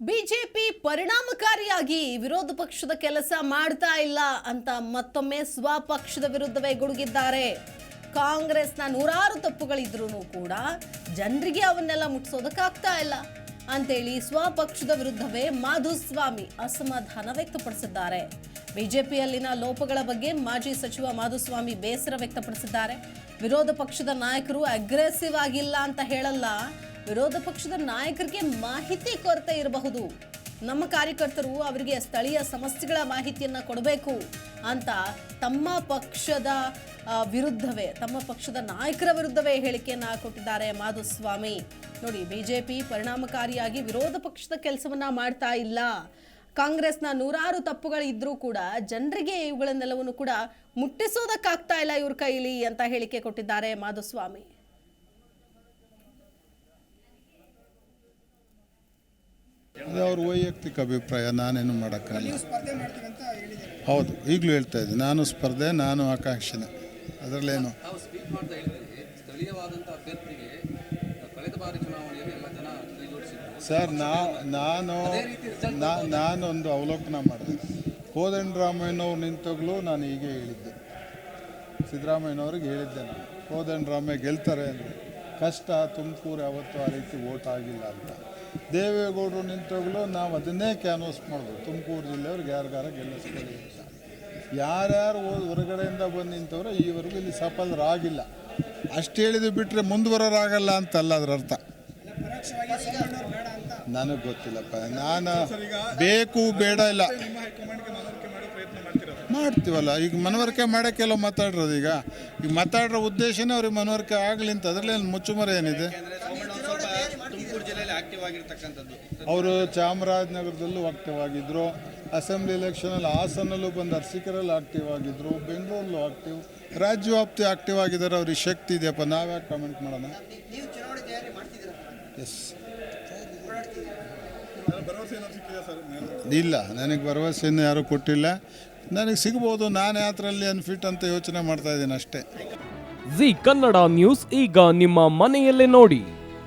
BJP ಪರಿಣಾಮಕಾರಿಯಾಗಿ ವಿರೋಧ ಪಕ್ಷದ ಕೆಲಸ ಮಾಡ್ತಾ ಇಲ್ಲ ಅಂತ ಮತ್ತೊಮ್ಮೆ ಸ್ವಪಕ್ಷದ ವಿರುದ್ಧವೇ ಗುಡುಗಿದ್ದಾರೆ. ಕಾಂಗ್ರೆಸ್ನ ನೂರಾರು ತಪ್ಪುಗಳಿದ್ರೂ ಕೂಡ ಜನರಿಗೆ ಅವನ್ನೆಲ್ಲ ಮುಟ್ಸೋದಕ್ಕಾಗ್ತಾ ಇಲ್ಲ ಅಂತೇಳಿ ಸ್ವಪಕ್ಷದ ವಿರುದ್ಧವೇ ಮಾಧುಸ್ವಾಮಿ ಅಸಮಾಧಾನ ವ್ಯಕ್ತಪಡಿಸಿದ್ದಾರೆ. ಬಿಜೆಪಿಯಲ್ಲಿನ ಲೋಪಗಳ ಬಗ್ಗೆ ಮಾಜಿ ಸಚಿವ ಮಾಧುಸ್ವಾಮಿ ಬೇಸರ ವ್ಯಕ್ತಪಡಿಸಿದ್ದಾರೆ. ವಿರೋಧ ಪಕ್ಷದ ನಾಯಕರು ಅಗ್ರೆಸಿವ್ ಆಗಿಲ್ಲ ಅಂತ ಹೇಳಲ್ಲ ವಿರೋಧ ಪಕ್ಷದ ನಾಯಕರಿಗೆ ಮಾಹಿತಿ ಕೊರತೆ ಇರಬಹುದು. ನಮ್ಮ ಕಾರ್ಯಕರ್ತರು ಅವರಿಗೆ ಸ್ಥಳೀಯ ಸಮಸ್ಯೆಗಳ ಮಾಹಿತಿಯನ್ನು ಕೊಡಬೇಕು ಅಂತ ತಮ್ಮ ಪಕ್ಷದ ವಿರುದ್ಧವೇ, ತಮ್ಮ ಪಕ್ಷದ ನಾಯಕರ ವಿರುದ್ಧವೇ ಹೇಳಿಕೆಯನ್ನು ಕೊಟ್ಟಿದ್ದಾರೆ ಮಾಧುಸ್ವಾಮಿ. ನೋಡಿ, ಬಿಜೆಪಿ ಪರಿಣಾಮಕಾರಿಯಾಗಿ ವಿರೋಧ ಪಕ್ಷದ ಕೆಲಸವನ್ನ ಮಾಡ್ತಾ ಇಲ್ಲ. ಕಾಂಗ್ರೆಸ್ನ ನೂರಾರು ತಪ್ಪುಗಳಿದ್ರೂ ಕೂಡ ಜನರಿಗೆ ಇವುಗಳನ್ನೆಲ್ಲವನ್ನು ಕೂಡ ಮುಟ್ಟಿಸೋದಕ್ಕಾಗ್ತಾ ಇಲ್ಲ ಇವ್ರ ಕೈಲಿ ಅಂತ ಹೇಳಿಕೆ ಕೊಟ್ಟಿದ್ದಾರೆ ಮಾಧುಸ್ವಾಮಿ. ಅದು ಅವ್ರ ವೈಯಕ್ತಿಕ ಅಭಿಪ್ರಾಯ ನಾನೇನು ಮಾಡೋಕ್ಕಲ್ಲ. ಹೇಳಿದ್ದಾರೆ. ಹೌದು ಈಗಲೂ ಹೇಳ್ತಾ ಇದ್ದೀನಿ. ನಾನು ಸ್ಪರ್ಧೆ ನಾನು ಆಕಾಂಕ್ಷಿನೇ ಅದರಲ್ಲೇನು? ಸರ್ ನಾ ನಾನು ನಾ- ನಾನೊಂದು ಅವಲೋಕನ ಮಾಡಿದೆ. ಕೋದಂಡರಾಮಯ್ಯನವ್ರು ನಿಂತಾಗಲೂ ನಾನು ಹೀಗೆ ಹೇಳಿದ್ದೆ. ಸಿದ್ದರಾಮಯ್ಯನವ್ರಿಗೆ ಹೇಳಿದ್ದೆ ನಾನು. ಕೋದಂಡರಾಮಯ್ಯ ಗೆಲ್ತಾರೆ ಅಂದರೆ ಕಷ್ಟ ತುಮಕೂರು ಯಾವತ್ತೂ ಆ ರೀತಿ ಓಟ್ ಆಗಿಲ್ಲ ಅಂತ. ದೇವೇಗೌಡರು ನಿಂತಾಗಲೂ ನಾವು ಅದನ್ನೇ ಕ್ಯಾನ್ವಸ್ ಮಾಡೋದು ತುಮಕೂರು ಜಿಲ್ಲೆಯವ್ರಿಗೆ ಯಾರಿಗಾರ ಗೆಲ್ಲಿಸ್ಕೊಳ್ಳಿ ಯಾರ್ಯಾರು ಹೊರಗಡೆಯಿಂದ ಬಂದು ನಿಂತವ್ರೆ, ಈವರೆಗೂ ಇಲ್ಲಿ ಸಫಲರಾಗಿಲ್ಲ. ಅಷ್ಟು ಹೇಳಿದ್ದು ಬಿಟ್ಟರೆ ಮುಂದುವರೋರಾಗಲ್ಲ ಅಂತಲ್ಲ ಅದರ ಅರ್ಥ. ನನಗೆ ಗೊತ್ತಿಲ್ಲಪ್ಪ. ನಾನು ಬೇಕು, ಬೇಡ ಇಲ್ಲ. ಮಾಡ್ತೀವಲ್ಲ. ಈಗ ಮನವರಿಕೆ ಮಾಡೋಕ್ಕೆಲ್ಲ ಮಾತಾಡಿರೋದು ಈಗ. ಈಗ ಮಾತಾಡಿರೋ ಉದ್ದೇಶನೇ ಅವ್ರಿಗೆ ಮನವರಿಕೆ ಆಗಲಿ ಅಂತ. ಅದರಲ್ಲಿ ಮುಚ್ಚುಮರೆ ಏನಿದೆ? ತುಮಕೂರು ಜಿಲ್ಲೆಯಲ್ಲಿ ಆಕ್ಟಿವ್ ಆಗಿರ್ತಕ್ಕಂಥದ್ದು. ಅವರು ಚಾಮರಾಜನಗರದಲ್ಲೂ ಆಕ್ಟಿವ್ ಆಗಿದ್ದರು ಅಸೆಂಬ್ಲಿ ಎಲೆಕ್ಷನಲ್ಲಿ ಹಾಸನಲ್ಲೂ ಬಂದು ಅರ್ಸಿಕರಲ್ಲಿ ಆಕ್ಟಿವ್ ಆಗಿದ್ದರು ಬೆಂಗಳೂರಲ್ಲೂ ಆಕ್ಟಿವ್ ರಾಜ್ಯವ್ಯಾಪ್ತಿ ಆಕ್ಟಿವ್ ಆಗಿದ್ದಾರೆ. ಅವ್ರಿಗೆ ಶಕ್ತಿ ಇದೆಯಪ್ಪ. ನಾವ್ಯಾಕೆ ಕಮೆಂಟ್ ಮಾಡೋಣ? ಎಸ್ ಇಲ್ಲ. ನನಗೆ ಭರವಸೆಯನ್ನು ಯಾರೂ ಕೊಟ್ಟಿಲ್ಲ. ನನಗೆ ಸಿಗ್ಬೋದು. ನಾನು ಯಾತ್ರಲ್ಲಿ ಅನ್ಫಿಟ್ ಅಂತ ಯೋಚನೆ ಮಾಡ್ತಾ ಇದ್ದೀನಿ ಅಷ್ಟೇ. ಜಿ ಕನ್ನಡ ನ್ಯೂಸ್ ಈಗ ನಿಮ್ಮ ಮನೆಯಲ್ಲೇ ನೋಡಿ.